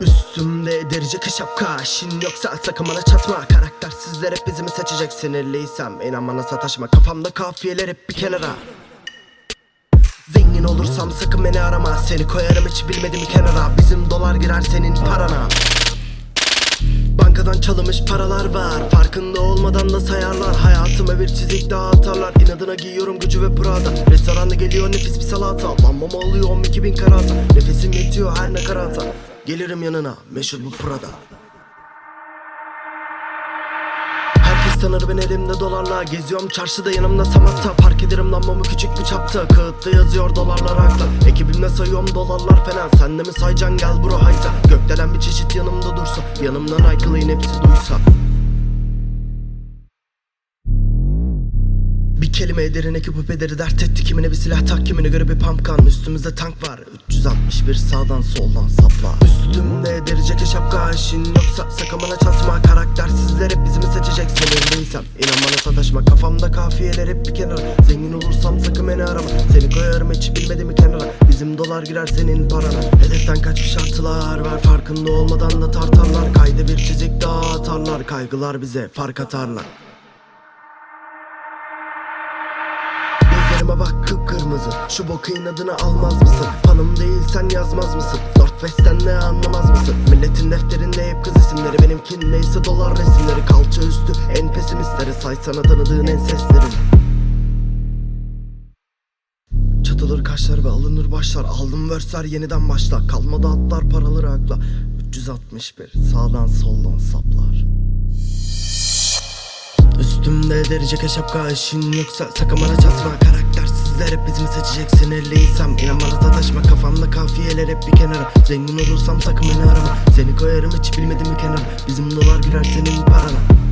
Üstümde derici şapka Şin yoksa sakın bana çatma. Karaktersizler hep bizimi seçecek? Sinirliysem inan bana sataşma. Kafamda kafiyeler hep bir kenara. Zengin olursam sakın beni arama. Seni koyarım hiç bilmedim kenara. Bizim dolar girer senin parana Bankadan çalınmış paralar var. Farkında olmadan da sayarlar. Hayatıma bir çizik daha atarlar. İnadına giyiyorum gücü ve Prada Restoranda geliyor nefis bir salata. Lambamı alıyorum 2000 karata. Nefesim yetiyor her ne karata. Gelirim yanına. Meşhur bu Prada. Tanır ben elimde dolarla. Geziyorum çarşıda yanımda samatta Park ederim lambamı küçük bir çapta. Kağıtta yazıyor dolarlar akla. Ekibimle sayıyorum dolarlar fena Sen de mi sayacaksın? Gel bro hayta. Gökdelen Yanımdan aykılayın hepsi duysa. Bir kelime ederin ekip ederi dert etti Kimine bir silah tak kimine göre bir pumpgun Üstümüzde tank var 361 sağdan soldan sapla Üstümde derece şapka işin yoksa sakın bana çatma Karaktersizler hep bizimi seçecek sinirliysem? İnan bana sataşma kafamda kafiyeler hep bir kenara. Zengin olursam sakın arama. Seni koyarım hiç bilmediğimi kenara. Bizim dolar girer senin parana. Hedeften kaçmış artılar var. Farkında olmadan da tartarlar. Kayda bir çizik daha atarlar. Kaygılar bize fark atarlar. Gözlerime bak kıpkırmızı. Şu boku inadına almaz mısın? Fanım değilsen yazmaz mısın? Northwest'ten ne anlamaz mısın? Milletin defterinde hep kız isimleri. Benimkin neyse dolar resimleri. Kalça üstü en pesimistleri. Say sana tanıdığın en seslerin Çatılır kaşlar ve alınır başlar. Aldım versler yeniden başla. Kalmadı atlar paraları akla. 361 sağdan soldan saplar. Üstümde derece şapka işin yoksa sakın bana çatma. Karaktersizler hep bizimi seçecek sinirliysem İnan bana sataşma kafamda kafiyeler hep bir kenara. Zengin olursam sakın beni arama. Seni koyarım hiç bilmediğimi kenara. Bizim dolar girer senin parana